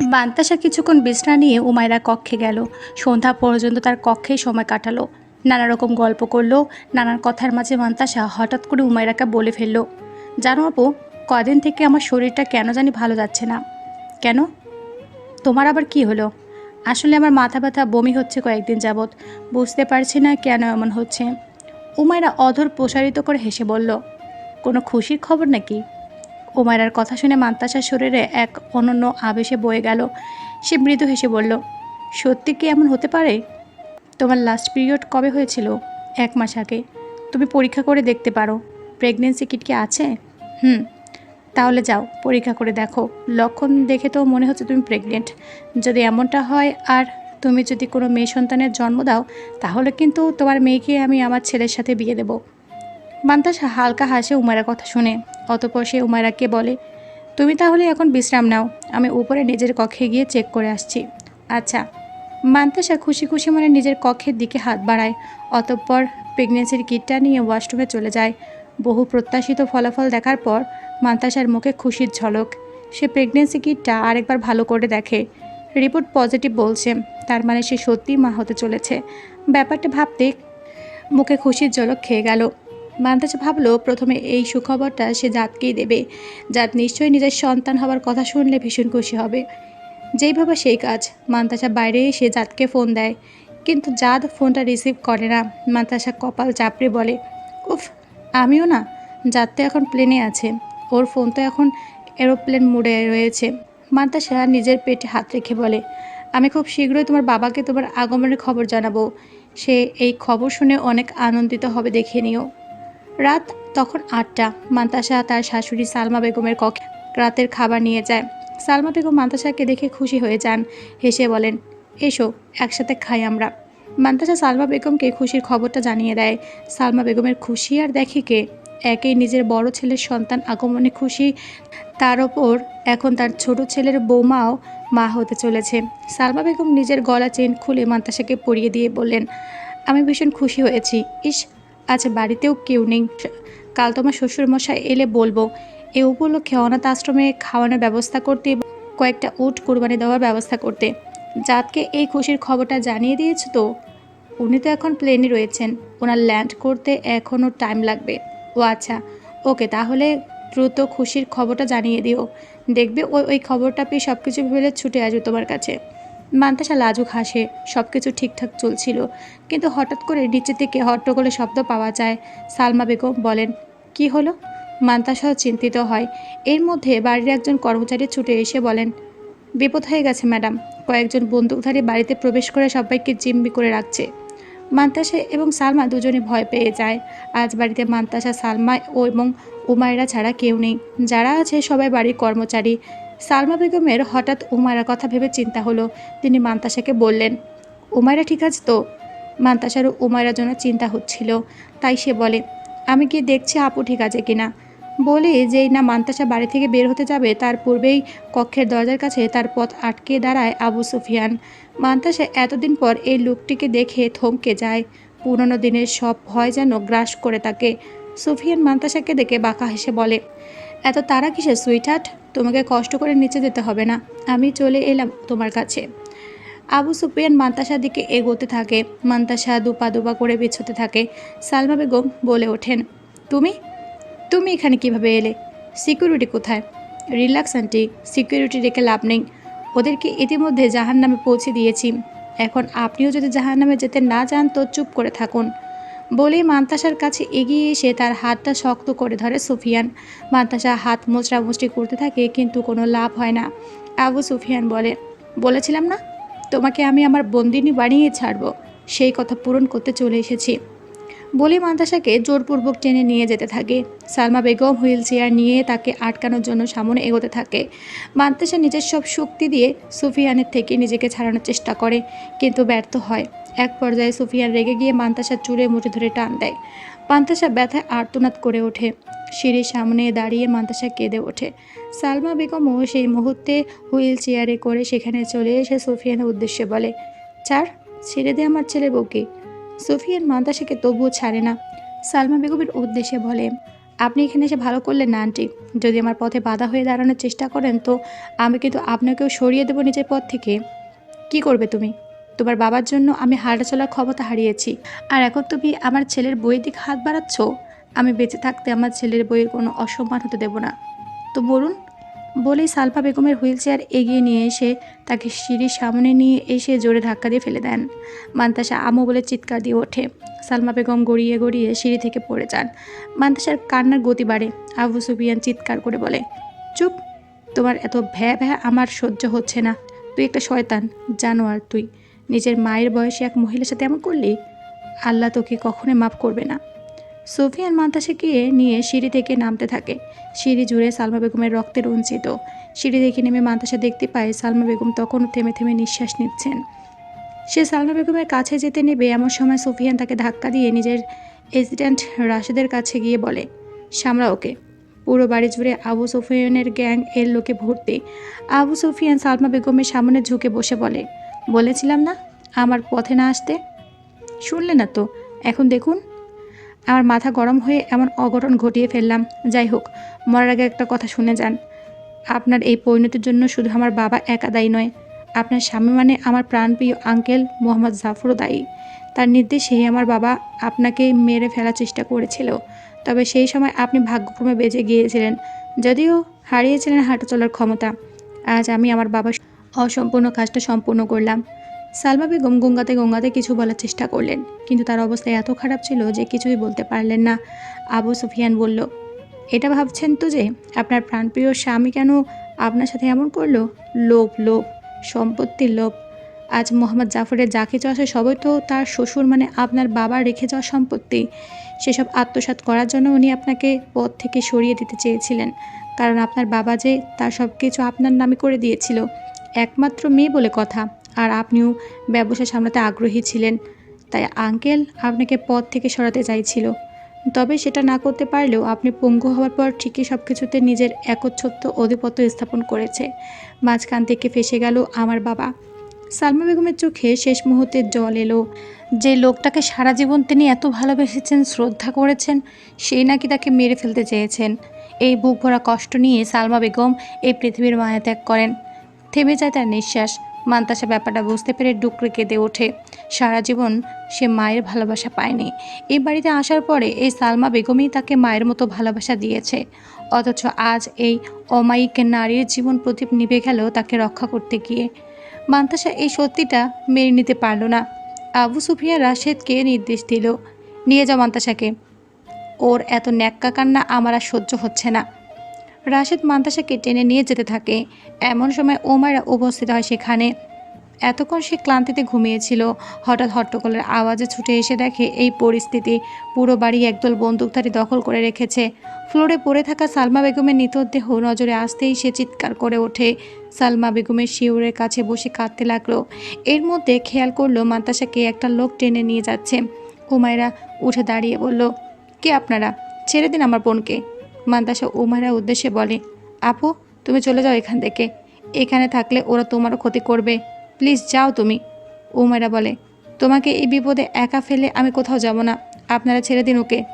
বান্তাসা কিছুক্ষণ বিশ্রাম নিয়ে উমায়রা কক্ষে গেল। সন্ধ্যা পর্যন্ত তার কক্ষেই সময় কাটালো। নানা রকম গল্প করল নানার কথার মাঝে মান্তাসা হঠাৎ করে উমায়রাকে বলে ফেলল, জানো আপু, কদিন থেকে আমার শরীরটা কেন জানি ভালো যাচ্ছে না। কেন? তোমার আবার কি হলো? আসলে আমার মাথা ব্যথা, বমি হচ্ছে কয়েকদিন যাবৎ। বুঝতে পারছি না কেন এমন হচ্ছে। উমায়রা অধর প্রসারিত করে হেসে বলল, কোনো খুশির খবর নাকি? উমায়রার কথা শুনে মান্তাসার শরীরে এক অনন্য আবেশে বয়ে গেল। সে মৃদু হেসে বলল, সত্যি কি এমন হতে পারে? তোমার লাস্ট পিরিয়ড কবে হয়েছিল? এক মাস আগে। তুমি পরীক্ষা করে দেখতে পারো। প্রেগনেন্সি কিট কি আছে? হুম। তাহলে যাও, পরীক্ষা করে দেখো। লক্ষণ দেখে তো মনে হচ্ছে তুমি প্রেগনেন্ট যদি এমনটা হয় আর তুমি যদি কোনো মেয়ে সন্তানের জন্ম দাও, তাহলে কিন্তু তোমার মেয়েকে আমি আমার ছেলের সাথে বিয়ে দেবো। বান্তাসা হালকা হাসে উমায়রার কথা শুনে। অতপর সে উমায়রাকে বলে, তুমি তাহলে এখন বিশ্রাম নাও। আমি উপরে নিজের কক্ষে গিয়ে চেক করে আসছি। আচ্ছা। মান্তাসা খুশি খুশি মনে নিজের কক্ষের দিকে হাত বাড়ায়। অতঃপর প্রেগনেন্সির কিটটা নিয়ে ওয়াশরুমে চলে যায়। বহু প্রত্যাশিত ফলাফল দেখার পর মান্তাসার মুখে খুশির ঝলক। সে প্রেগনেন্সি কিটটা আরেকবার ভালো করে দেখে। রিপোর্ট পজিটিভ বলছে। তার মানে সে সত্যিই মা হতে চলেছে। ব্যাপারটা ভাবতে মুখে খুশির ঝলক খেয়ে গেল। মান্তাসা ভাবলো, প্রথমে এই সুখবরটা সে জাতকেই দেবে। জাত নিশ্চয়ই নিজের সন্তান হওয়ার কথা শুনলে ভীষণ খুশি হবে। যেইভাবে সেই কাজ। মান্তাসা বাইরে এসে জাতকে ফোন দেয়। কিন্তু জাত ফোনটা রিসিভ করে না। মান্তাসা কপাল চাপড়ে বলে, উফ, আমিও না। জাত তো এখন প্লেনে আছে। ওর ফোন তো এখন এরোপ্লেন মোডে রয়েছে। মান্তাসা নিজের পেটে হাত রেখে বলে, আমি খুব শীঘ্রই তোমার বাবাকে তোমার আগমনের খবর জানাব। সে এই খবর শুনে অনেক আনন্দিত হবে দেখে নিও। রাত তখন আটটা। মান্তাসা তার শাশুড়ি সালমা বেগমের কক্ষে রাতের খাবার নিয়ে যায়। সালমা বেগম মান্তাসাকে দেখে খুশি হয়ে যান। হেসে বলেন, এসো, একসাথে খাই আমরা। মান্তাসা সালমা বেগমকে খুশির খবরটা জানিয়ে দেয়। সালমা বেগমের খুশি আর দেখে কে? একেই নিজের বড় ছেলের সন্তান আগমনে খুশি, তার ওপর এখন তার ছোট ছেলের বৌমাও মা হতে চলেছে। সালমা বেগম নিজের গলা চেন খুলে মান্তাসাকে পরিয়ে দিয়ে বললেন, আমি ভীষণ খুশি হয়েছি। ইস আজ বাড়িতেও কেউ নেই। কাল তোমার শ্বশুরমশাই এলে বলব। এ উপলক্ষে অনাথ আশ্রমে খাওয়ানোর ব্যবস্থা করতে কয়েকটা উট কোরবানি দেওয়ার ব্যবস্থা করতে। জাতকে এই খুশির খবরটা জানিয়ে দিয়েছ তো? উনি তো এখন প্লেনে রয়েছেন। ওনার ল্যান্ড করতে এখনও টাইম লাগবে। ও আচ্ছা ওকে তাহলে দ্রুত খুশির খবরটা জানিয়ে দিও। দেখবে ওই ওই খবরটা পেয়ে সব কিছু ভেবে ছুটে আসবে তোমার কাছে। মান্তাসা লাজুক হাসে সব কিছু ঠিকঠাক চলছিল। কিন্তু হঠাৎ করে নিচে থেকে হট্টগোলে শব্দ পাওয়া যায়। সালমা বেগম বলেন, কি হলো? মান্তাসাও চিন্তিত হয়। এর মধ্যে বাড়ির একজন কর্মচারী ছুটে এসে বলেন, বিপদ হয়ে গেছে, ম্যাডাম। কয়েকজন বন্দুকধারী বাড়িতে প্রবেশ করে সবাইকে জিম্মি করে রাখছে। মান্তাসা এবং সালমা দুজনে ভয় পেয়ে যায়। আজ বাড়িতে মান্তাসা সালমা ও এবং উমায়রা ছাড়া কেউ নেই। যারা আছে সবাই বাড়ির কর্মচারী। সালমা বেগমের হঠাৎ উমায়রার কথা ভেবে চিন্তা হলো। তিনি মান্তাসাকে বললেন উমায়রা ঠিক আছে তো? মান্তাসারও উমায়রার জন্য চিন্তা হচ্ছিল। তাই সে বলে, আমি গিয়ে দেখছি আপু ঠিক আছে কিনা? বলে যেই না মান্তাসা বাড়ি থেকে বের হতে যাবে, তার পূর্বেই কক্ষের দরজার কাছে তার পথ আটকে দাঁড়ায় আবু সুফিয়ান। মান্তাসা এতদিন পর এই লোকটিকে দেখে থমকে যায়। পুরনো দিনের সব ভয় যেন গ্রাস করে তাকে। সুফিয়ান মান্তাসাকে দেখে বাঁকা হেসে বলে এত তারা কিসে সুইটহার্ট তোমাকে কষ্ট করে নিচে যেতে হবে না। আমি চলে এলাম তোমার কাছে। আবু সুফিয়ান মান্তাসার দিকে এগোতে থাকে। মান্তাসা দুপা দুপা করে বিছোতে থাকে। সালমা বেগম বলে ওঠেন, তুমি? তুমি এখানে কীভাবে এলে? সিকিউরিটি কোথায়? রিল্যাক্স আন্টি সিকিউরিটি রেখে লাভ নেই। ওদেরকে ইতিমধ্যে জাহান নামে পৌঁছে দিয়েছি। এখন আপনিও যদি জাহান নামে যেতে না চান তো চুপ করে থাকুন। বলেই মান্তাসার কাছে এগিয়ে এসে তার হাতটা শক্ত করে ধরে সুফিয়ান। মান্তাসা হাত মোচড়া মুচড়ি করতে থাকে, কিন্তু কোনো লাভ হয় না। আবু সুফিয়ান বলে, বলেছিলাম না? তোমাকে আমি আমার বন্দিনী বানিয়ে ছাড়বো। সেই কথা পূরণ করতে চলে এসেছি। বলে মান্তাসাকে জোরপূর্বক টেনে নিয়ে যেতে থাকে। সালমা বেগম হুইল চেয়ার নিয়ে তাকে আটকানোর জন্য সামনে এগোতে থাকে। মান্তাসা নিজের সব শক্তি দিয়ে সুফিয়ানের থেকে নিজেকে ছাড়ানোর চেষ্টা করে, কিন্তু ব্যর্থ হয়। এক পর্যায়ে সুফিয়ান রেগে গিয়ে মান্তাসার চুলে মুঠে ধরে টান দেয়। মান্তাসা ব্যথায় আর্তনাদ করে ওঠে। সিঁড়ির সামনে দাঁড়িয়ে মান্তাসা কেঁদে ওঠে। সালমা বেগমও সেই মুহূর্তে হুইল চেয়ারে করে সেখানে চলে এসে সুফিয়ানের উদ্দেশ্যে বলে, চার, ছেড়ে দে আমার ছেলে বউকে সুফিয়ান মান্তাসাকে তবুও ছাড়ে না। সালমা বেগমের উদ্দেশ্যে বলে, আপনি এখানে এসে ভালো করলেন না, আন্টি। যদি আমার পথে বাধা হয়ে দাঁড়ানোর চেষ্টা করেন তো আমি কিন্তু আপনাকেও সরিয়ে দেবো নিজের পথ থেকে। কি করবে তুমি? তোমার বাবার জন্য আমি হাঁটা চলার ক্ষমতা হারিয়েছি। আর এখন তুমি আমার ছেলের বইয়ের দিকে হাত বাড়াচ্ছ? আমি বেঁচে থাকতে আমার ছেলের বইয়ের কোনো অসম্মান হতে দেব না। তো বলুন বলেই সালফা বেগমের হুইল চেয়ার এগিয়ে নিয়ে এসে তাকে সিঁড়ির সামনে নিয়ে এসে জোরে ধাক্কা দিয়ে ফেলে দেন। মান্তাসা আমু বলে চিৎকার দিয়ে ওঠে। সালমা বেগম গড়িয়ে গড়িয়ে সিঁড়ি থেকে পড়ে যান। মান্তাসার কান্নার গতি বাড়ে। আবু সুফিয়ান চিৎকার করে বলে, চুপ! তোমার এত ভ্যা ভ্যা আমার সহ্য হচ্ছে না। তুই একটা শয়তান, জানোয়ার তুই। নিজের মায়ের বয়সে এক মহিলার সাথে এমন করলি? আল্লাহ তোকে কখনোই মাফ করবে না। সোফিয়ান মান্তাসাকে নিয়ে সিঁড়ি থেকে নামতে থাকে। সিঁড়ি জুড়ে সালমা বেগমের রক্তে রঞ্চিত সিঁড়ি দেখে নেমে মান্তাসা দেখতে পায় সালমা বেগম তখনও থেমে থেমে নিঃশ্বাস নিচ্ছেন। সে সালমা বেগমের কাছে যেতে নেবে এমন সময় সোফিয়ান তাকে ধাক্কা দিয়ে নিজের এসিডেন্ট রাশেদের কাছে গিয়ে বলে, সামরা ওকে। পুরো বাড়ি জুড়ে আবু সুফিয়ানের গ্যাং এর লোকে ভর্তি। আবু সুফিয়ান সালমা বেগমের সামনে ঝুঁকে বসে বলে, বলেছিলাম না, আমার পথে না আসতে? শুনলে না তো, এখন দেখুন। আমার মাথা গরম হয়ে এমন অঘটন ঘটিয়ে ফেললাম। যাই হোক, মরার আগে একটা কথা শুনে যান। আপনার এই পরিণতির জন্য শুধু আমার বাবা একা দায়ী নয়, আপনার স্বামী মানে আমার প্রাণপ্রিয় আঙ্কেল মোহাম্মদ জাফরও দায়ী। তার নির্দেশেই আমার বাবা আপনাকে মেরে ফেলার চেষ্টা করেছিল। তবে সেই সময় আপনি ভাগ্যক্রমে বেঁচে গিয়েছিলেন, যদিও হারিয়েছিলেন হাঁটা চলার ক্ষমতা। আজ আমি আমার বাবার অসম্পূর্ণ কাজটা সম্পূর্ণ করলাম। সালমা বেগম গঙ্গাতে গঙ্গাতে কিছু বলার চেষ্টা করলেন, কিন্তু তার অবস্থা এত খারাপ ছিল যে কিছুই বলতে পারলেন না। আবু সুফিয়ান বলল, এটা ভাবছেন তো যে আপনার প্রাণপ্রিয় স্বামী কেন আপনার সাথে এমন করল? লোভ লোভ, সম্পত্তির লোভ। আজ মোহাম্মদ জাফরের যা কিছু আসে সবই তো তার শ্বশুর মানে আপনার বাবা রেখে যাওয়া সম্পত্তি। সেসব আত্মসাৎ করার জন্য উনি আপনাকে পথ থেকে সরিয়ে দিতে চেয়েছিলেন। কারণ আপনার বাবা যে তার সব কিছু আপনার নামে করে দিয়েছিল। একমাত্র মেয়ে বলে কথা। আর আপনিও ব্যবসা সামলাতে আগ্রহী ছিলেন, তাই আঙ্কেল আপনাকে পথ থেকে সরাতে চাইছিল। তবে সেটা না করতে পারলেও আপনি পঙ্গু হওয়ার পর ঠিকই সব কিছুতে নিজের একচ্ছত্ব অধিপত্য স্থাপন করেছে। মাঝখান থেকে ফেসে গেল আমার বাবা। সালমা বেগমের চোখে শেষ মুহূর্তে জল এলো। যে লোকটাকে সারা জীবন তিনি এত ভালোবেসেছেন, শ্রদ্ধা করেছেন, সেই নাকি তাকে মেরে ফেলতে চেয়েছেন। এই বুক ভরা কষ্ট নিয়ে সালমা বেগম এই পৃথিবীর মায়া ত্যাগ করেন। থেমে যায় তার নিঃশ্বাস। মান্তাসা ব্যাপারটা বুঝতে পেরে ডুকরে কেঁদে ওঠে। সারা জীবন সে মায়ের ভালোবাসা পায়নি। এই বাড়িতে আসার পরে এই সালমা বেগমই তাকে মায়ের মতো ভালোবাসা দিয়েছে। অথচ আজ এই অমায়িক নারীর জীবন প্রদীপ নিভে গেল তাকে রক্ষা করতে গিয়ে। মান্তাসা এই সত্যিটা মেনে নিতে পারল না। আবু সুফিয়া রাশেদকে নির্দেশ দিল, নিয়ে যাও মান্তাসাকে। ওর এত ন্যাক্কা কান্না আমার আর সহ্য হচ্ছে না। রাশেদ মান্তাসাকে টেনে নিয়ে যেতে থাকে। এমন সময় ওমায়রা উপস্থিত হয় সেখানে। এতক্ষণ সে ক্লান্তিতে ঘুমিয়েছিল। হঠাৎ হট্টগোলের আওয়াজে ছুটে এসে দেখে এই পরিস্থিতি পুরো বাড়ি একদল বন্দুকধারী দখল করে রেখেছে। ফ্লোরে পড়ে থাকা সালমা বেগমের মৃতদেহ নজরে আসতেই সে চিৎকার করে ওঠে। সালমা বেগমের শিউরের কাছে বসে কাঁদতে লাগল। এর মধ্যে খেয়াল করল মান্তাসাকে একটা লোক টেনে নিয়ে যাচ্ছে। হুমায়রা উঠে দাঁড়িয়ে বলল, কে আপনারা? ছেড়ে দিন আমার বোনকে। মান্তাসা উমায়রার উদ্দেশ্যে বলে, আপু, তুমি চলে যাও এখান থেকে। এখানে থাকলে ওরা তোমারও ক্ষতি করবে। প্লিজ যাও তুমি। উমায়রা বলে, তোমাকে এই বিপদে একা ফেলে আমি কোথাও যাব না। আপনারা ছেড়ে দিন ওকে।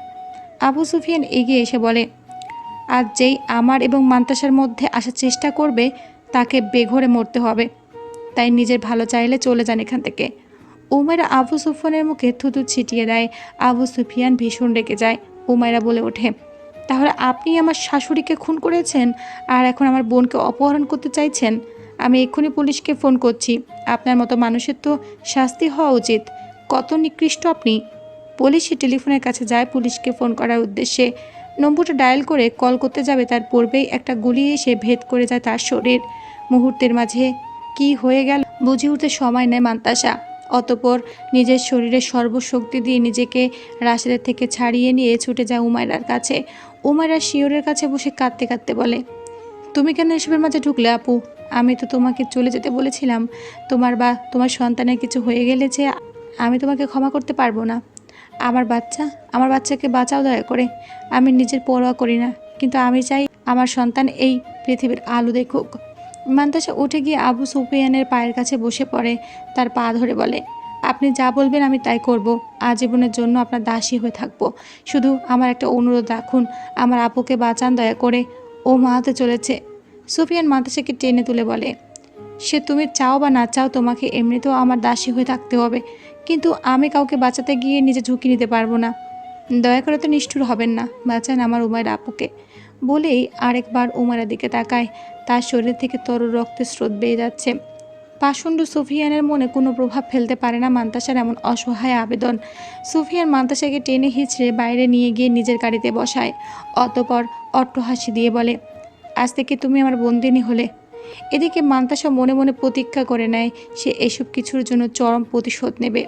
আবু সুফিয়ান এগিয়ে এসে বলে, আজ যেই আমার এবং মান্তাসার মধ্যে আসার চেষ্টা করবে, তাকে বেঘরে মরতে হবে। তাই নিজের ভালো চাইলে চলে যান এখান থেকে। উমায়রা আবু সুফিয়ানের মুখে থুতু ছিটিয়ে দেয়। আবু সুফিয়ান ভীষণ রেগে যায়। উমায়রা বলে ওঠে তাহলে আপনি আমার শাশুড়িকে খুন করেছেন আর এখন আমার বোনকে অপহরণ করতে চাইছেন? আমি এক্ষুনি পুলিশকে ফোন করছি। আপনার মতো মানুষের তো শাস্তি হওয়া উচিত। কত নিকৃষ্ট আপনি। পুলিশই টেলিফোনের কাছে যায় পুলিশকে ফোন করার উদ্দেশ্যে। নম্বরটা ডায়াল করে কল করতে যাবে, তার পূর্বেই একটা গুলি এসে ভেদ করে যায় তার শরীর। মুহূর্তের মাঝে কি হয়ে গেল বুঝে উঠতে সময় নেয় মান্তাসা। অতপর নিজের শরীরের সর্বশক্তি দিয়ে নিজেকে রাশেদের থেকে ছাড়িয়ে নিয়ে ছুটে যায় উমায়রার কাছে। উমায়রা শিওরের কাছে বসে কাঁদতে কাঁদতে বলে, তুমি কেন এসবের মাঝে ঢুকলে আপু? আমি তো তোমাকে চলে যেতে বলেছিলাম। তোমার বা, তোমার সন্তানের কিছু হয়ে গেলে যে আমি তোমাকে ক্ষমা করতে পারব না। আমার বাচ্চা, আমার বাচ্চাকে বাঁচাও দয়া করে। আমি নিজের পরোয়া করি না, কিন্তু আমি চাই আমার সন্তান এই পৃথিবীর আলো দেখুক। মান্তাসা উঠে গিয়ে আবু সুফিয়ানের পায়ের কাছে বসে পড়ে, তার পা ধরে বলে আপনি যা বলবেন আমি তাই করব। আজীবনের জন্য আপনার দাসী হয়ে থাকব। শুধু আমার একটা অনুরোধ রাখুন, আমার আপুকে বাঁচান দয়া করে। ও মাহাতে চলেছে। সুফিয়ান মাতাসাকে টেনে তুলে বলে, সে তুমি চাও বা না চাও তোমাকে এমনিতেও আমার দাসী হয়ে থাকতে হবে। কিন্তু আমি কাউকে বাঁচাতে গিয়ে নিজে ঝুঁকি নিতে পারব না। দয়া করে তো নিষ্ঠুর হবেন না। বাঁচান আমার উমায়ের আপুকে। বলেই আরেকবার উমারের দিকে তাকায়। তার শরীর থেকে তরল রক্তের স্রোত বেয়ে যাচ্ছে। পাষণ্ড সুফিয়ানের মনে কোনো প্রভাব ফেলতে পারে না মান্তাসার এমন অসহায় আবেদন। সুফিয়ান মান্তাসাকে টেনে হিঁচড়ে বাইরে নিয়ে গিয়ে নিজের গাড়িতে বসায়। অতপর অট্টহাসি দিয়ে বলে, আজ থেকে তুমি আমার বন্দিনী হলে। এদিকে মান্তাসা মনে মনে প্রতীক্ষা করে নেয়, সে এসব কিছুর জন্য চরম প্রতিশোধ নেবে।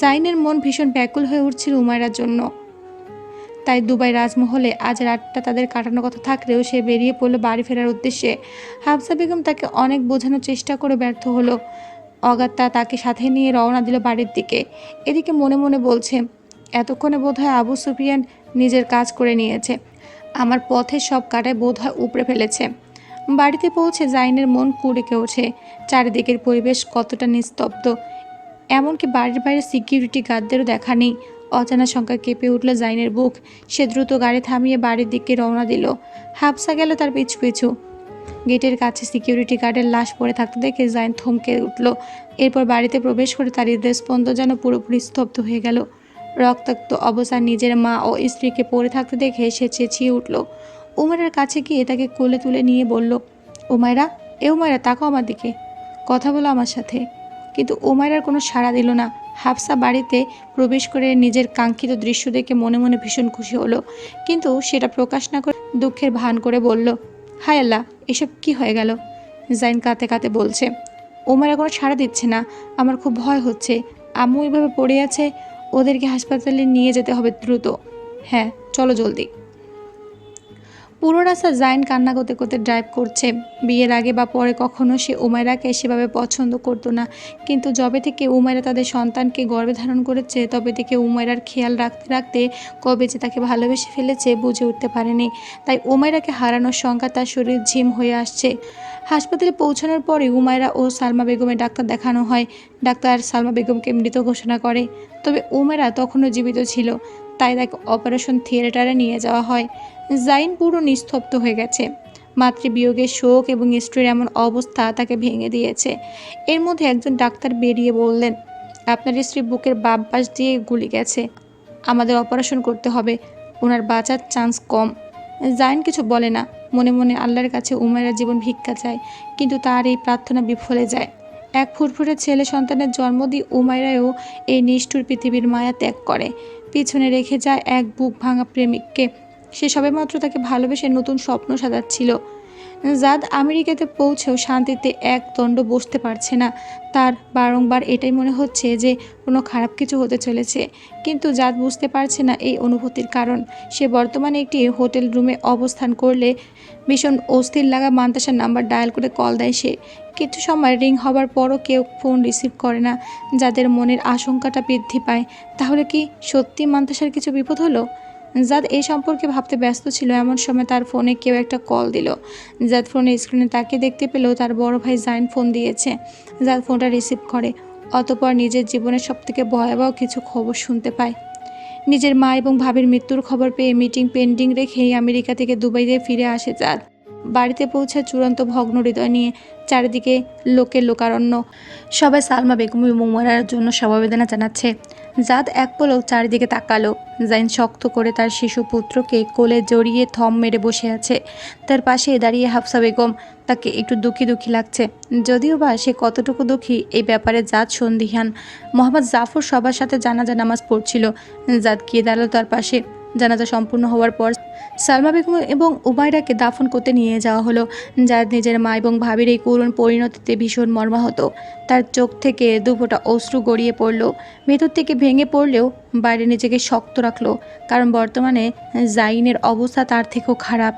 জাইনের মন ভীষণ ব্যাকুল হয়ে উঠছিল উমায়রার জন্য। তাই দুবাই রাজমহলে আজ রাতটা তাদের কাটানোর কথা থাকলেও সে বেরিয়ে পড়ল বাড়ি ফেরার উদ্দেশ্যে। হাফসা বেগম তাকে অনেক বোঝানোর চেষ্টা করে ব্যর্থ হলো। অগাত্তা তাকে সাথে নিয়ে রওনা দিল বাড়ির দিকে। এদিকে মনে মনে বলছে, এতক্ষণে বোধহয় আবু সুফিয়ান নিজের কাজ করে নিয়েছে। আমার পথের সব কাটায় বোধহয় উপড়ে ফেলেছে। বাড়িতে পৌঁছে জাইনের মন কুড়েকে ওঠে চারিদিকের পরিবেশ কতটা নিস্তব্ধ। এমনকি বাড়ির বাইরে সিকিউরিটি গার্ডদেরও দেখা নেই। অজানা সংখ্যা কেঁপে উঠল জাইনের বুক। সে দ্রুত গাড়ি থামিয়ে বাড়ির দিকে রওনা দিল। হাফসা গেল তার পিছু পিছু। গেটের কাছে সিকিউরিটি গার্ডের লাশ পড়ে থাকতে দেখে জাইন থমকে উঠল। এরপর বাড়িতে প্রবেশ করে তার হৃদয়স্পন্দ যেন পুরোপুরি স্তব্ধ হয়ে গেল। রক্তাক্ত অবস্থায় নিজের মা ও স্ত্রীকে পড়ে থাকতে দেখে সে চেঁচিয়ে উঠল। উমারের কাছে গিয়ে তাকে কোলে তুলে নিয়ে বলল উমায়রা এ উমায়রা তাকাও আমার দিকে। কথা বলো আমার সাথে। কিন্তু উমায়রার কোনো সাড়া দিল না। হাফসা বাড়িতে প্রবেশ করে নিজের কাঙ্ক্ষিত দৃশ্য দেখে মনে মনে ভীষণ খুশি হলো। কিন্তু সেটা প্রকাশ না করে দুঃখের ভান করে বলল, হায় আল্লাহ, এসব কি হয়ে গেল? জাইন কাতে কাতে বলছে, ওমারা কোনো সাড়া দিচ্ছে না, আমার খুব ভয় হচ্ছে। আম্মু এইভাবে পড়ে আছে, ওদেরকে হাসপাতালে নিয়ে যেতে হবে দ্রুত। হ্যাঁ চলো জলদি। পুরো রাস্তা জাইন কান্না করতে করতে ড্রাইভ করছে। বিয়ের আগে বা পরে কখনো সে উমায়রাকে সেভাবে পছন্দ করতো না। কিন্তু যবে থেকে উমায়রা তাদের সন্তানকে গর্ভে ধারণ করেছে, তবে থেকে উমায়রার খেয়াল রাখতে রাখতে কবে যে তাকে ভালোবেসে ফেলেছে বুঝে উঠতে পারেনি। তাই উমায়রাকে হারানোর সংখ্যা তার শরীর ঝিম হয়ে আসছে। হাসপাতালে পৌঁছানোর পরে উমায়রা ও সালমা বেগমের ডাক্তার দেখানো হয়। ডাক্তার সালমা বেগমকে মৃত ঘোষণা করে। তবে উমেরা তখনও জীবিত ছিল। তাই তাকে অপারেশন থিয়েটারে নিয়ে যাওয়া হয়। জাইন পুরো নিস্তব্ধ হয়ে গেছে। মাতৃবিয়োগের শোক এবং স্ত্রীর এমন অবস্থা তাকে ভেঙে দিয়েছে। এর মধ্যে একজন ডাক্তার বেরিয়ে বললেন, আপনার স্ত্রী বুকের পাশ দিয়ে গুলি গেছে। আমাদের অপারেশন করতে হবে। ওনার বাঁচার চান্স কম। জাইন কিছু বলে না। মনে মনে আল্লাহর কাছে উমায়ের জীবন ভিক্ষা চায়, কিন্তু তার এই প্রার্থনা বিফলে যায়। এক ফুটফুটে ছেলে সন্তানের জন্ম দিয়ে উমায়রাও এই নিষ্ঠুর পৃথিবীর মায়া ত্যাগ করে। পিছনে রেখে যায় এক বুক ভাঙা প্রেমিককে। সে সবেমাত্র তাকে ভালোবেসে নতুন স্বপ্ন সাজাচ্ছিল। জাদ আমেরিকাতে পৌঁছেও শান্তিতে এক দণ্ড বসতে পারছে না। তার বারংবার এটাই মনে হচ্ছে যে, কোনো খারাপ কিছু হতে চলেছে। কিন্তু জাদ বুঝতে পারছে না এই অনুভূতির কারণ। সে বর্তমানে একটি হোটেল রুমে অবস্থান করলে ভীষণ অস্থির লাগা মান্তাসার নাম্বার ডায়াল করে কল দেয় সে। কিছু সময় রিং হবার পরও কেউ ফোন রিসিভ করে না। যাদের মনের আশঙ্কাটা বৃদ্ধি পায়, তাহলে কি সত্যি মান্তাসার কিছু বিপদ হলো? জাদ এই সম্পর্কে ভাবতে ব্যস্ত ছিল। এমন সময় তার ফোনে কেউ একটা কল দিল। জাদ ফোনের স্ক্রিনে তাকে দেখতে পেলেও তার বড় ভাই জাইন ফোন দিয়েছে। জাদ ফোনটা রিসিভ করে, অতপর নিজের জীবনের সবথেকে ভয়াবহ কিছু খবর শুনতে পায়। নিজের মা এবং ভাবির মৃত্যুর খবর পেয়ে মিটিং পেন্ডিং রেখেই আমেরিকা থেকে দুবাইতে ফিরে আসে জাদ। বাড়িতে পৌঁছে চূড়ান্ত ভগ্ন হৃদয় নিয়ে চারিদিকে লোকের লোকারণ্য। সবাই সালমা বেগম এবং মোমারার জন্য সমবেদনা জানাচ্ছে। জাদ এক পলক চারিদিকে তাকালো। জাইন শক্ত করে তার শিশু পুত্রকে কোলে জড়িয়ে থম মেরে বসে আছে। তার পাশে দাঁড়িয়ে হাফসা বেগম, তাকে একটু দুঃখী দুঃখী লাগছে। যদিও বা সে কতটুকু দুঃখী এই ব্যাপারে জাদ সন্দিহান। মোহাম্মদ জাফর সবার সাথে জানাজা নামাজ পড়ছিল। জাদ গিয়ে দাঁড়াল তার পাশে। জানাজা সম্পূর্ণ হওয়ার পর সালমা বেগম এবং উমায়রাকে দাফন করতে নিয়ে যাওয়া হলো, যার নিজের মা এবং ভাবির এই করুণ পরিণতিতে ভীষণ মর্মাহত। তার চোখ থেকে দুফোটা অশ্রু গড়িয়ে পড়ল। ভেতর থেকে ভেঙে পড়লেও বাইরে নিজেকে শক্ত রাখল, কারণ বর্তমানে জাইনের অবস্থা তার থেকেও খারাপ।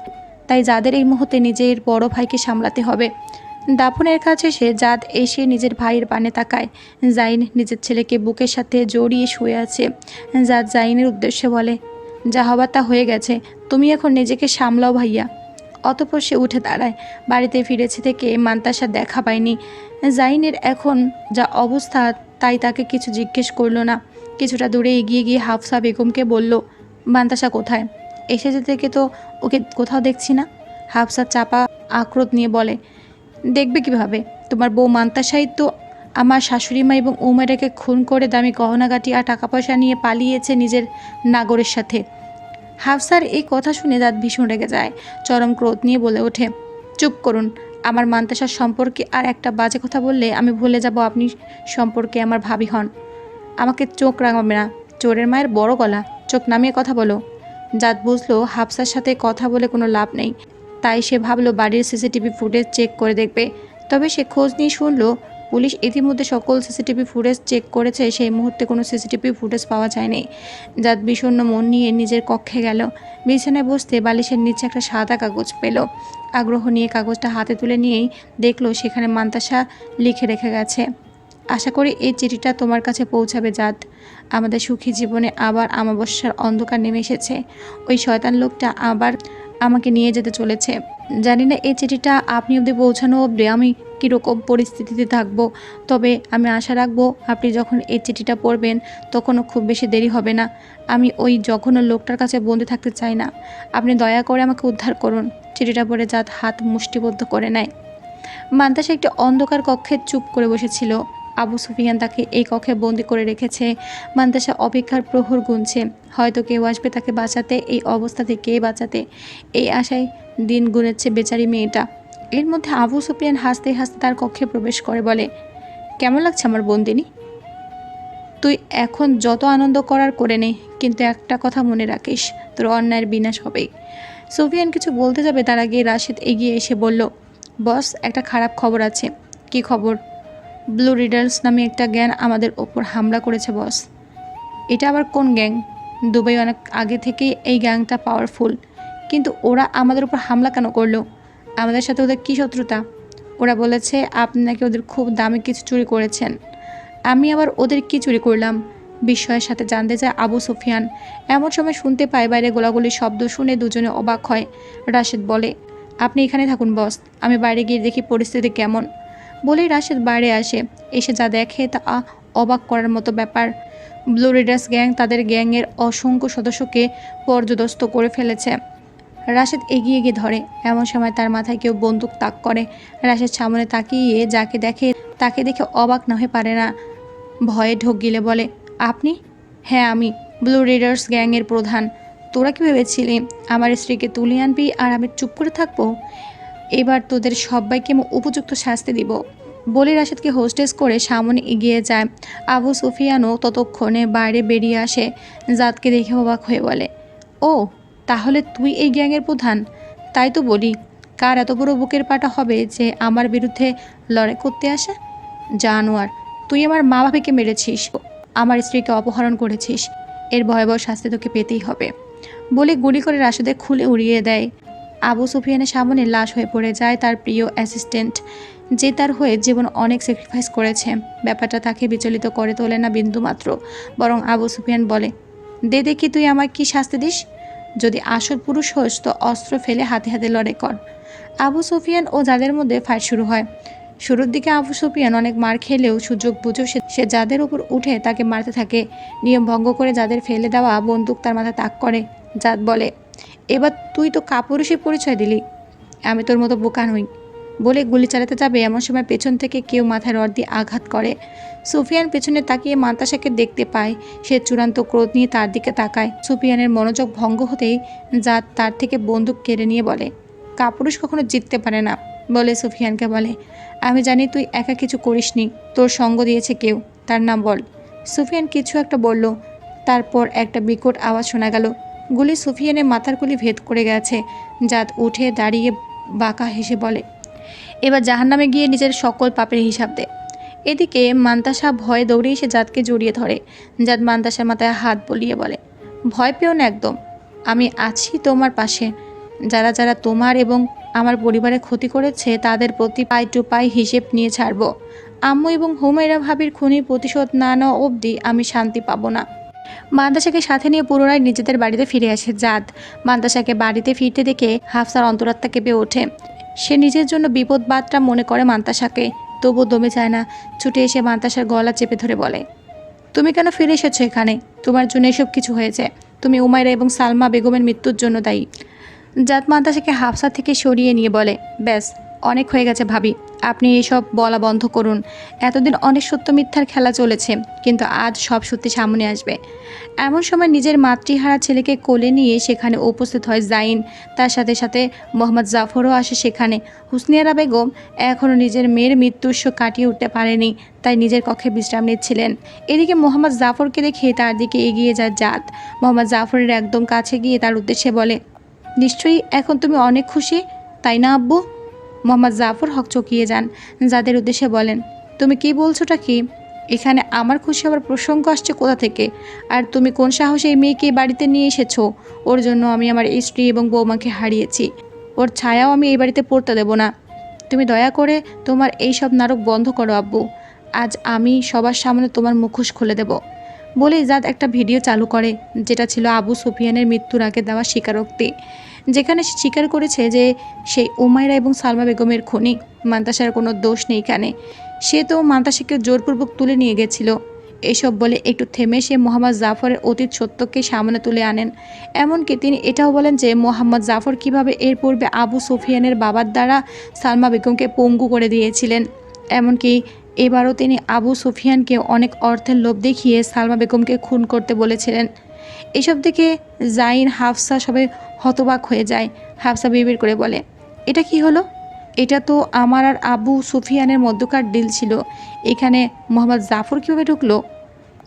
তাই যাদের এই মুহূর্তে নিজের বড় ভাইকে সামলাতে হবে, দাফনের কাছে সে জাদ এসে নিজের ভাইয়ের পানে তাকায়। জাইন নিজের ছেলেকে বুকের সাথে জড়িয়ে শুয়ে আছে। জাদ জাইনের উদ্দেশ্যে বলে যা হবার তা হয়ে গেছে। তুমি এখন নিজেকে সামলাও ভাইয়া। অতপর সে উঠে দাঁড়ায়। বাড়িতে ফিরেছে থেকে মান্তাসার দেখা পায়নি। জাইনের এখন যা অবস্থা, তাই তাকে কিছু জিজ্ঞেস করল না। কিছুটা দূরে এগিয়ে গিয়ে হাফসা বেগমকে বলল, মান্তাসা কোথায়? এসেছে থেকে তো ওকে কোথাও দেখছি না? হাফসা চাপা আক্রোত নিয়ে বলে, দেখবে কীভাবে? তোমার বউ মান্তাসাই তো আমার শাশুড়ি মা এবং উমেরাকে খুন করে দামি গহনাগাটি আর টাকা পয়সা নিয়ে পালিয়েছে নিজের নাগরের সাথে। হাফসার এই কথা শুনে দাঁত ভীষণ রেগে যায়, চরম ক্রোধ নিয়ে বলে ওঠে, চুপ করুন, আমার মান্তাসার সম্পর্কে আর একটা বাজে কথা বললে আমি ভুলে যাব আপনি সম্পর্কে আমার ভাবি হন। আমাকে চোখ রাঙাবে না, চোরের মায়ের বড় গলা, চোখ নামিয়ে কথা বলো। জাত বুঝলো হাফসার সাথে কথা বলে কোনো লাভ নেই, তাই সে ভাবলো বাড়ির সিসিটিভি ফুটেজ চেক করে দেখবে, তবে সে খোঁজ নিয়ে শুনলো পুলিশ ইতিমধ্যে সকল সিসিটিভি ফুটেজ চেক করেছে। সেই মুহূর্তে কোনো সিসিটিভি ফুটেজ পাওয়া যায়নি। জাত বিষণ্ণ মন নিয়ে নিজের কক্ষে গেল। বিছানায় বসতে বালিশের নিচে একটা সাদা কাগজ পেল। আগ্রহ নিয়ে কাগজটা হাতে তুলে নিয়েই দেখল সেখানে মান্তাসা লিখে রেখে গেছে। আশা করি এই চিঠিটা তোমার কাছে পৌঁছাবে, জাত। আমাদের সুখী জীবনে আবার আমাবস্যার অন্ধকার নেমে এসেছে। ওই শয়তান লোকটা আবার আমাকে নিয়ে যেতে চলেছে। জানি না এই চিঠিটা আপনি অবধি পৌঁছানো অবধি আমি কীরকম পরিস্থিতিতে থাকব। তবে আমি আশা রাখব, আপনি যখন এই চিঠিটা পড়বেন, তখনও খুব বেশি দেরি হবে না। আমি ওই জঘন্য লোকটার কাছে বন্দি থাকতে চাই না। আপনি দয়া করে আমাকে উদ্ধার করুন। চিঠিটা পড়ে যাত হাত মুষ্টিবদ্ধ করে নেয়। মান্তাসা একটি অন্ধকার কক্ষে চুপ করে বসেছিল। আবু সুফিয়ান তাকে এই কক্ষে বন্দি করে রেখেছে। মান্তাসা অপেক্ষার প্রহর গুনছে। হয়তো কেউ আসবে তাকে বাঁচাতে, এই অবস্থা থেকে বাঁচাতে। এই আশায় দিন গুনেছে বেচারি মেয়েটা। এর মধ্যে আবু সুফিয়ান হাসতে হাসতে তার কক্ষে প্রবেশ করে, বলে, কেমন লাগছে আমার বন্দিনী? তুই এখন যত আনন্দ করার করে নে, কিন্তু একটা কথা মনে রাখিস, তোর অন্যায়ের বিনাশ হবেই। সুফিয়ান কিছু বলতে যাবে তার আগে রাশিদ এগিয়ে এসে বলল, বস, একটা খারাপ খবর আছে। কি খবর? ব্লু রিডার্স নামে একটা গ্যাং আমাদের ওপর হামলা করেছে, বস। এটা আবার কোন গ্যাং? দুবাই অনেক আগে থেকেই এই গ্যাংটা পাওয়ারফুল কিন্তু ওরা আমাদের উপর হামলা কেন করল? আমাদের সাথে ওদের কী শত্রুতা? ওরা বলেছে, আপনি নাকি ওদের খুব দামি কিছু চুরি করেছেন। আমি আবার ওদের কি চুরি করলাম? বিস্ময়ের সাথে জানতে চায় আবু সুফিয়ান। এমন সময় শুনতে পায় বাইরে গোলাগুলির শব্দ শুনে দুজনে অবাক হয়। রাশেদ বলে, আপনি এখানে থাকুন, বস। আমি বাইরে গিয়ে দেখি পরিস্থিতি কেমন। বলেই রাশেদ বাইরে আসে। এসে যা দেখে তা অবাক করার মতো ব্যাপার। ব্লু রিডার্স গ্যাং তাদের গ্যাংয়ের অসংখ্য সদস্যকে পর্যদস্ত করে ফেলেছে। রাশেদ এগিয়ে গিয়ে ধরে। এমন সময় তার মাথায় কেউ বন্দুক তাক করে। রাশেদ সামনে তাকিয়ে যাকে দেখে, তাকে দেখে অবাক না হয়ে পারে না। ভয়ে ঢোক গিলে বলে, আপনি? হ্যাঁ আমি। ব্লু রিডার্স গ্যাংয়ের প্রধান। তোরা কি ভেবেছিলি আমার স্ত্রীকে তুলে আনবি আর আমি চুপ করে থাকব? এবার তোদের সবাইকে আমি উপযুক্ত শাস্তি দিব। বলে রাশেদকে হোস্টেস করে সামনে এগিয়ে যায়। আবু সুফিয়ানও ততক্ষণে বাইরে বেরিয়ে আসে। জাতকে দেখে অবাক হয়ে বলে, ও তাহলে তুই এই গ্যাংয়ের প্রধান? তাই তো বলি, কার এত বড় বুকের পাটা হবে যে আমার বিরুদ্ধে লড়াই করতে আসে? জানোয়ার, তুই আমার মা বাবাকে মেরেছিস, আমার স্ত্রীকে অপহরণ করেছিস, এর ভয়াবহ শাস্তি তোকে পেতেই হবে। বলে গুলি করে রাশেদের খুলে উড়িয়ে দেয়। আবু সুফিয়ানের সামনে লাশ হয়ে পড়ে যায় তার প্রিয় অ্যাসিস্ট্যান্ট, যে তার হয়ে জীবন অনেক স্যাক্রিফাইস করেছে। ব্যাপারটা তাকে বিচলিত করে তোলে না বিন্দু মাত্র বরং আবু সুফিয়ান বলে, দে দেখি তুই আমায় কি শাস্তি দিস? যদি আসল পুরুষ হোস, তো অস্ত্র ফেলে হাতে হাতে লড়াই কর। আবু সুফিয়ান ও যাদের মধ্যে ফাইট শুরু হয়। শুরুর দিকে আবু সুফিয়ান অনেক মার খেলেও সুযোগ বুঝেও সে- যাদের উপর উঠে তাকে মারতে থাকে, নিয়ম ভঙ্গ করে যাদের ফেলে দেওয়া বন্দুক তার মাথা তাক করে। জাত বলে, এবার তুই তো কাপুরুষে পরিচয় দিলি। আমি তোর মতো বোকা নই। বলে গুলি চালাতে যাবে। এমন সময় পেছন থেকে কেউ মাথায় রড দিয়ে আঘাত করে। সুফিয়ান পেছনে তাকিয়ে মান্তাসাকে দেখতে পায়। সে চূড়ান্ত ক্রোধ নিয়ে তার দিকে তাকায়। সুফিয়ানের মনোযোগ ভঙ্গ হতেই জাত তার থেকে বন্দুক কেড়ে নিয়ে বলে, কাপুরুষ কখনো জিততে পারে না। বলে সুফিয়ানকে বলে, আমি জানি তুই একা কিছু করিসনি। তোর সঙ্গ দিয়েছে কেউ। তার নাম বল। সুফিয়ান কিছু একটা বলল। তারপর একটা বিকট আওয়াজ শোনা গেল। গুলি সুফিয়ানের মাথার গুলি ভেদ করে গেছে। জাত উঠে দাঁড়িয়ে বাঁকা হেসে বলে এবার জাহান্নামে গিয়ে নিজের সকল পাপের হিসাব দে। এদিকে মান্তাসা ভয়ে দৌড়ে এসে জাতকে জড়িয়ে ধরে। জাত মান্তাসার মাথায় হাত বলিয়ে বলে, ভয় পেও না একদম। আমি আছি তোমার পাশে। যারা যারা তোমার এবং আমার পরিবারে ক্ষতি করেছে, তাদের প্রতি পাই টু পাই হিসেব নিয়ে ছাড়বো। আম্মু এবং হুমায়রা ভাবির খুনির প্রতিশোধ না নেওয়া অবধি আমি শান্তি পাবো না। মান্দাসাকে সাথে নিয়ে পুনরায় নিজেদের বাড়িতে ফিরে আসে জাদ মান্দাসাকে বাড়িতে ফিরতে দেখে হাফসার অন্তরাত্মা কেঁপে ওঠে। সে নিজের জন্য বিপদ বাদটা মনে করে মান্তাসাকে তবু দমে যায় না, ছুটে এসে মান্তাসার গলা চেপে ধরে বলে, তুমি কেন ফিরে এসেছ এখানে? তোমার জন্য এসব কিছু হয়েছে। তুমি উমাইরা এবং সালমা বেগমের মৃত্যুর জন্য দায়ী। জাত মান্তাসাকে হাফসা থেকে সরিয়ে নিয়ে বলে, ব্যাস অনেক হয়ে গেছে ভাবি। আপনি এসব বলা বন্ধ করুন। এতদিন অনেক সত্য মিথ্যার খেলা চলেছে, কিন্তু আজ সব সত্যি সামনে আসবে। এমন সময় নিজের মাতৃহারা ছেলেকে কোলে নিয়ে সেখানে উপস্থিত হয় জাইন। তার সাথে সাথে মোহাম্মদ জাফরও আসে সেখানে। হুসনিয়ারা বেগম এখনও নিজের মেয়ের মৃত্যুর শোক কাটিয়ে উঠতে পারেনি, তাই নিজের কক্ষে বিশ্রাম নিচ্ছিলেন। এদিকে মোহাম্মদ জাফরকে দেখে তার দিকে এগিয়ে যায় জাত। মোহাম্মদ জাফরের একদম কাছে গিয়ে তার উদ্দেশ্যে বলে, নিশ্চয়ই এখন তুমি অনেক খুশি, তাই না আব্বু? মোহাম্মদ জাফর হক চকিয়ে যান। যাদের উদ্দেশ্যে বলেন, তুমি কি বলছোটা কি? এখানে আমার খুশি হওয়ার প্রসঙ্গ আসছে কোথা থেকে? আর তুমি কোন সাহসে এই মেয়েকে বাড়িতে নিয়ে এসেছ? ওর জন্য আমি আমার স্ত্রী এবং বৌমাকে হারিয়েছি। ওর ছায়াও আমি এই বাড়িতে পড়তে দেব না। তুমি দয়া করে তোমার এই সব নাটক বন্ধ করো আব্বু। আজ আমি সবার সামনে তোমার মুখোশ খুলে দেব। বলে জাদ একটা ভিডিও চালু করে, যেটা ছিল আবু সুফিয়ানের মৃত্যুর আগে দেওয়া স্বীকারোক্তি। যেখানে সে স্বীকার করেছে যে সেই উমাইরা এবং সালমা বেগমের খুনি, মান্তাসার কোনো দোষ নেই এখানে। সে তো মান্তাসাকে জোরপূর্বক তুলে নিয়ে গেছিল। এসব বলে একটু থেমে সে মোহাম্মদ জাফরের অতীত সত্যকে সামনে তুলে আনেন। এমনকি তিনি এটাও বলেন যে মোহাম্মদ জাফর কীভাবে এর পূর্বে আবু সুফিয়ানের বাবার দ্বারা সালমা বেগমকে পঙ্গু করে দিয়েছিলেন। এমনকি এবারও তিনি আবু সুফিয়ানকে অনেক অর্থের লোভ দেখিয়ে সালমা বেগমকে খুন করতে বলেছিলেন। এসব দেখে জাইন, হাফসা সবাই হতবাক হয়ে যায়, হাফসা বিবির করে বলে। এটা কি হলো? এটা তো আমার আর আবু সুফিয়ানের মধ্যকার ডিল ছিল। এখানে মোহাম্মদ জাফর কীভাবে ঢুকলো?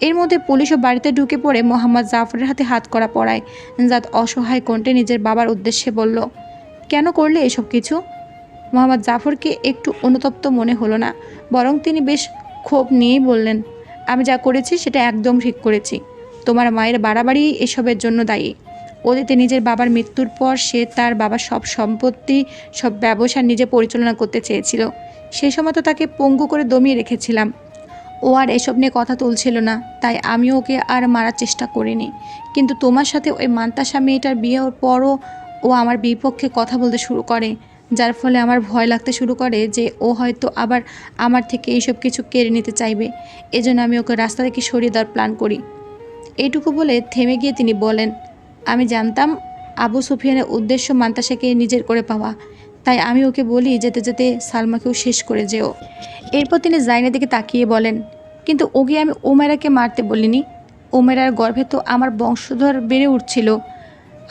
এর মধ্যে পুলিশও বাড়িতে ঢুকে পড়ে মোহাম্মদ জাফরের হাতে হাত করা পড়ায়। জাত অসহায় কণ্ঠে নিজের বাবার উদ্দেশ্যে বলল, কেন করলে এসব কিছু? মোহাম্মদ জাফরকে একটু অনুতপ্ত মনে হলো না, বরং তিনি বেশ ক্ষোভ নিয়েই বললেন, আমি যা করেছি সেটা একদম ঠিক করেছি। তোমার মায়ের বাড়াবাড়ি এসবের জন্য দায়ী। অতীতে নিজের বাবার মৃত্যুর পর সে তার বাবার সব সম্পত্তি, সব ব্যবসা নিজে পরিচালনা করতে চেয়েছিল। সেই সময় তো তাকে পঙ্গু করে দমিয়ে রেখেছিলাম। ও আর এসব নিয়ে কথা তুলছিল না, তাই আমি ওকে আর মারার চেষ্টা করিনি। কিন্তু তোমার সাথে ওই মান্তাসা মেয়েটার বিয়ের পরও ও আমার বিপক্ষে কথা বলতে শুরু করে, যার ফলে আমার ভয় লাগতে শুরু করে যে ও হয়তো আবার আমার থেকে এইসব কিছু কেড়ে নিতে চাইবে। এজন্য আমি ওকে রাস্তা থেকে সরিয়ে দেওয়ার প্ল্যান করি। এইটুকু বলে থেমে গিয়ে তিনি বলেন আমি জানতাম আবু সুফিয়ানের উদ্দেশ্য মান্তাসাকে নিজের করে পাওয়া। তাই আমি ওকে বলি, যেতে যেতে সালমাকেও শেষ করে যেও। এরপর তিনি জাইনের দিকে তাকিয়ে বলেন, কিন্তু ওকে আমি ওমেরাকে মারতে বলিনি। ওমেরার গর্ভে তো আমার বংশধর বেড়ে উঠছিল।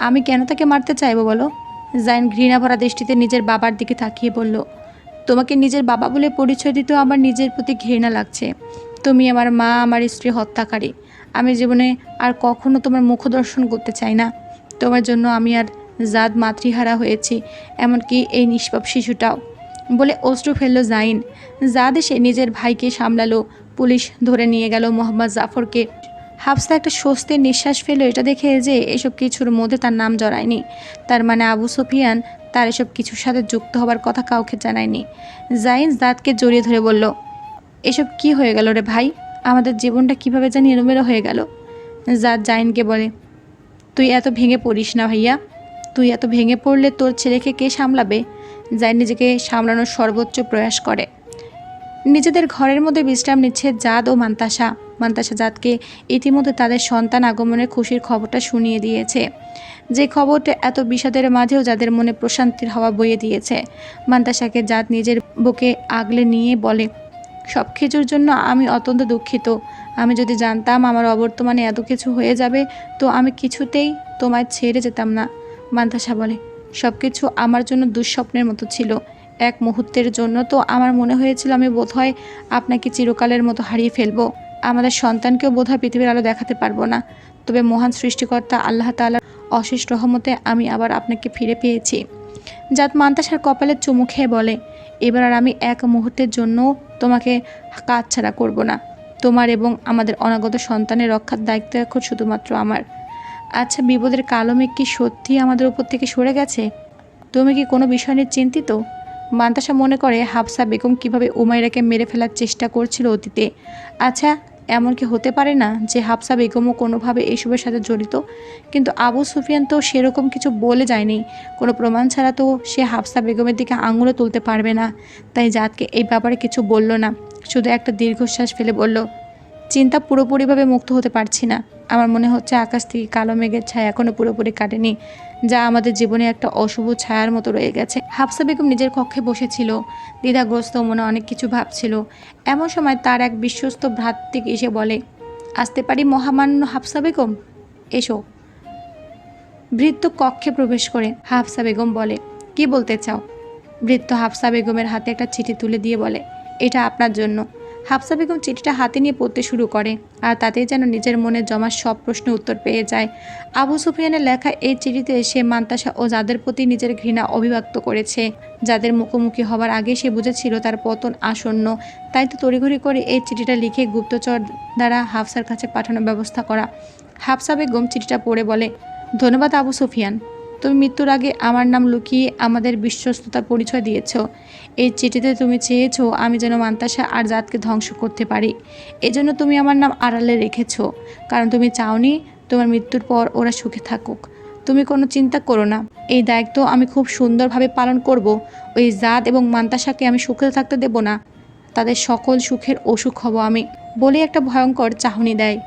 আমি কেন তাকে মারতে চাইব বলো? জাইন ঘৃণা ভরা দৃষ্টিতে নিজের বাবার দিকে তাকিয়ে বলল, তোমাকে নিজের বাবা বলে পরিচয় দিতেও আমার নিজের প্রতি ঘৃণা লাগছে। তুমি আমার মা, আমার স্ত্রী হত্যাকারী। আমি জীবনে আর কখনো তোমার মুখ দর্শন করতে চাই না। তোমার জন্য আমি আর জাদ মাতৃহারা হয়েছি, এমনকি এই নিষ্পাপ শিশুটাও। বলে অশ্রু ফেলল জাইন। জাদ এসে নিজের ভাইকে সামলালো, পুলিশ ধরে নিয়ে গেল মোহাম্মদ জাফরকে। হাফসা একটা স্বস্তির নিঃশ্বাস ফেলো এটা দেখে যে এসব কিছুর মধ্যে তার নাম জড়ায়নি। তার মানে আবু সুফিয়ান তার এসব কিছুর সাথে যুক্ত হবার কথা কাউকে জানায়নি। জাইন জাদকে জড়িয়ে ধরে বলল, এসব কি হয়ে গেল রে ভাই? আমাদের জীবনটা কীভাবে জানি এলোমেলো হয়ে গেল। জাদ জাইনকে বলে, তুই এত ভেঙে পড়িস না ভাইয়া। তুই এত ভেঙে পড়লে তোর ছেলেকে কে সামলাবে? জাইন নিজেকে সামলানোর সর্বোচ্চ প্রয়াস করে। নিজেদের ঘরের মধ্যে বিশ্রাম নিচ্ছে জাদ ও মান্তাসা। মান্তাসা জাদকে ইতিমধ্যে তাদের সন্তান আগমনের খুশির খবরটা শুনিয়ে দিয়েছে। যে খবরটা এত বিষাদের মাঝেও যাদের মনে প্রশান্তির হাওয়া বইয়ে দিয়েছে। মান্তাসাকে জাত নিজের বুকে আগলে নিয়ে বলে সব কিছুর জন্য আমি অত্যন্ত দুঃখিত। আমি যদি জানতাম আমার অবর্তমানে এত কিছু হয়ে যাবে, তো আমি কিছুতেই তোমায় ছেড়ে যেতাম না। মান্তাসা বলে সব কিছু আমার জন্য দুঃস্বপ্নের মতো ছিল। এক মুহূর্তের জন্য তো আমার মনে হয়েছিল আমি বোধহয় আপনাকে চিরকালের মতো হারিয়ে ফেলব। আমাদের সন্তানকেও বোধহয় পৃথিবীর আলো দেখাতে পারব না। তবে মহান সৃষ্টিকর্তা আল্লাহ তালার অশেষ রহমতে আমি আবার আপনাকে ফিরে পেয়েছি। জাত মান্তাসার কপালে চুমু খেয়ে বলে, এবার আর আমি এক মুহূর্তের জন্য তোমাকে কাজ ছাড়া করব না। তোমার এবং আমাদের অনাগত সন্তানের রক্ষার দায়িত্ব এখন শুধুমাত্র আমার। আচ্ছা বিপদের কালমে কি সত্যি আমাদের উপর থেকে সরে গেছে? তুমি কি কোনো বিষয় নিয়ে চিন্তিত? মান্তাসা মনে করে, হাফসা বেগম কীভাবে উমাইরাকে মেরে ফেলার চেষ্টা করছিল অতীতে। আচ্ছা এমন কি হতে পারে না যে হাফসা বেগমও কোনোভাবে এইসবের সাথে জড়িত, কিন্তু আবু সুফিয়ান তো সেরকম কিছু বলে যায়নি। কোনো প্রমাণ ছাড়া তো সে হাফসা বেগমের দিকে আঙুলও তুলতে পারবে না। তাই জাতকে এই ব্যাপারে কিছু বলল না, শুধু একটা দীর্ঘশ্বাস ফেলে বলল চিন্তা পুরোপুরিভাবে মুক্ত হতে পারছি না। আমার মনে হচ্ছে আকাশ থেকে কালো মেঘের ছায়া এখনও পুরোপুরি কাটেনি, যা আমাদের জীবনে একটা অশুভ ছায়ার মতো রয়ে গেছে। হাফসা বেগম নিজের কক্ষে বসেছিল, দ্বিধাগ্রস্ত মনে অনেক কিছু ভাবছিল। এমন সময় তার এক বিশ্বস্ত ভ্রাতৃক এসে বলে, আসতে পারি মহামান্য হাফসা বেগম? এসো। বৃত্ত কক্ষে প্রবেশ করে হাফসা বেগম বলে, কি বলতে চাও? ভৃত্য হাফসা বেগমের হাতে একটা চিঠি তুলে দিয়ে বলে, এটা আপনার জন্য। হাফসা বেগম চিঠিটা হাতে নিয়ে পড়তে শুরু করে, আর তাতেই যেন নিজের মনে জমা সব প্রশ্নের উত্তর পেয়ে যায়। আবু সুফিয়ানের লেখা এই চিঠিতে সে মান্তাসা ও যাদের প্রতি নিজের ঘৃণা অভিব্যক্ত করেছে, যাদের মুখোমুখি হওয়ার আগে সে বুঝেছিল তার পতন আসন্ন, তাই তো তড়িঘড়ি করে এই চিঠিটা লিখে গুপ্তচর দ্বারা হাফসার কাছে পাঠানোর ব্যবস্থা করা। হাফসা বেগম চিঠিটা পড়ে বলে, ধন্যবাদ আবু সুফিয়ান। তুমি মৃত্যুর আগে আমার নাম লুকিয়ে আমাদের বিশ্বস্ততার পরিচয় দিয়েছ। এই চিঠিতে তুমি চেয়েছ আমি যেন মান্তাসা আর জাতকে ধ্বংস করতে পারি। এজন্য তুমি আমার নাম আড়ালে রেখেছ। কারণ তুমি চাওনি তোমার মৃত্যুর পর ওরা সুখে থাকুক। তুমি কোনো চিন্তা করো না। এই দায়িত্ব আমি খুব সুন্দরভাবে পালন করব। ওই জাত এবং মান্তাসাকে আমি সুখে থাকতে দেব না। তাদের সকল সুখের অসুখ হব আমি। বলে একটা ভয়ঙ্কর চাহনি দেয়।